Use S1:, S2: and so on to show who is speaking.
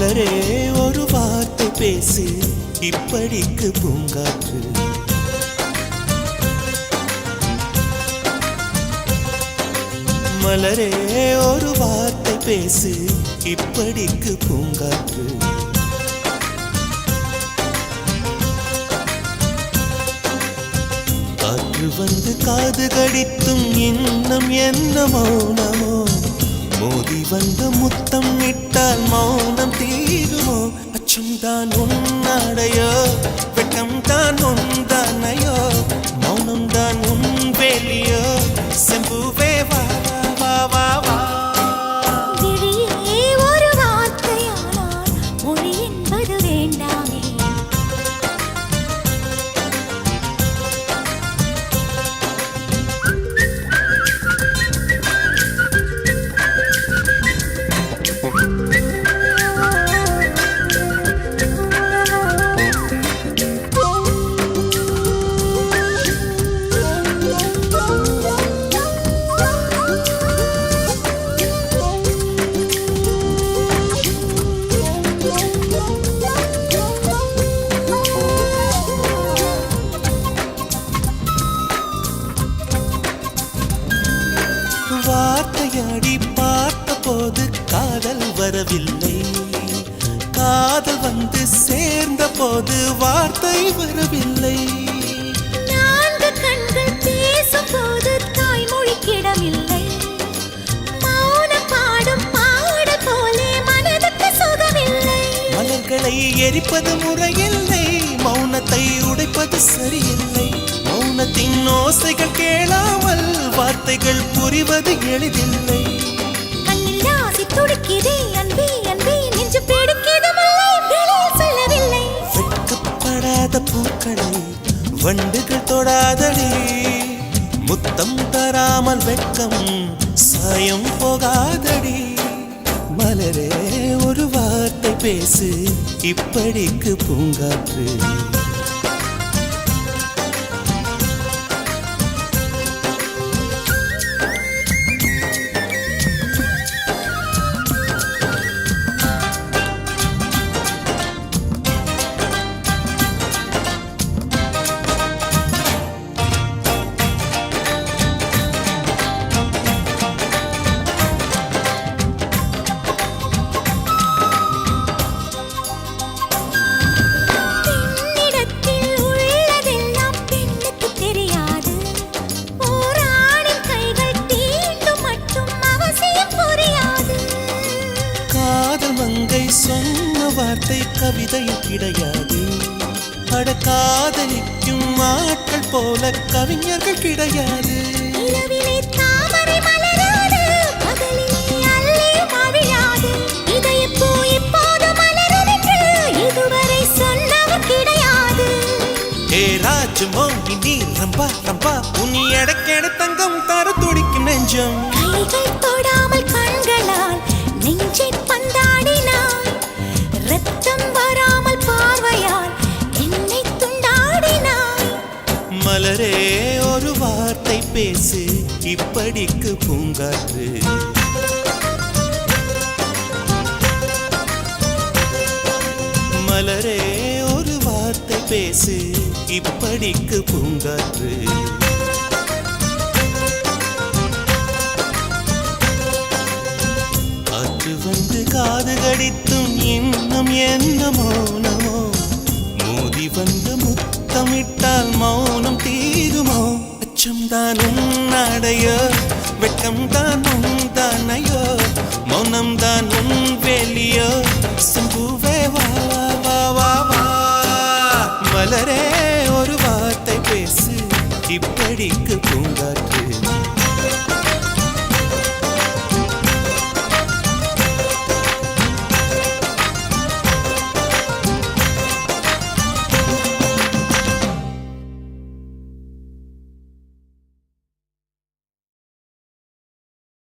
S1: மலரே ஒரு வார்த்தை பேசு இப்படிக்கு பூங்காற்று. மலரே ஒரு வார்த்தை பேசு இப்படிக்கு பூங்காற்று. காற்று வந்து காது கடித்தும் இன்னும் என்ன மௌனமோ? மோதி வந்து முத்தம் விட்டால் மௌனம் தீருமோ? அச்சம் தான் உன்னாடையோ வெட்கம் தான் உந்தானையோ வார்த்தையாடி பார்த்த போது காதல் வரவில்லை. காதல் வந்து சேர்ந்த போது வார்த்தை வரவில்லை. மலர்களை எரிப்பது முறையில்லை. மௌனத்தை உடைப்பது சரியில்லை. மௌனத்தின் ஓசைகள் கேளாமல் வார்த்தைகள் புரிவது எளிதில்லை. வெட்கப்படாத பூக்களை வண்டுகள் தொடாதடி. முத்தம் தராமல் வெட்கம் சாயம் போகாதடி. மலரே ஒரு வார்த்தை பேசு இப்படிக்கு பூங்காற்று. சொன்ன வார்த்தை கவிதையில் கிடையாது. அட காதலிக்கும் ஆட்கள் போல கவிஞர்கள் கிடையாது.
S2: நிலவிலே தாமரை மலராது பகலிலே அல்லியும் அவிழாது இதயப்பூ இப்போது மலரும் என்று இதுவரை சொன்னவர் கிடையாது.
S1: ஏ ராஜு மோகினி ரம்பா ரம்பா உனி எடக்கெட தங்கம் தர துடிக்கும் நெஞ்சம். மலரே ஒரு வார்த்தை பேசு இப்படிக்கு பூங்காற்று. மலரே ஒரு வார்த்தை பேசு இப்படிக்கு பூங்காற்று. காற்று வந்து காது கடித்தும் இன்னும் என்ன மௌனமோ? வந்து முத்தமிட்டால் மௌனம் தீருமோ? அச்சம் தான் உன்னாடையோ வெட்கம் தான் உந்தானையோ மௌனம் தான் உன் வேலியோ? சம்புவே வா வா வா வா. மலரே ஒரு வார்த்தை பேசு. இப்படிக்கு பூங்காற்று.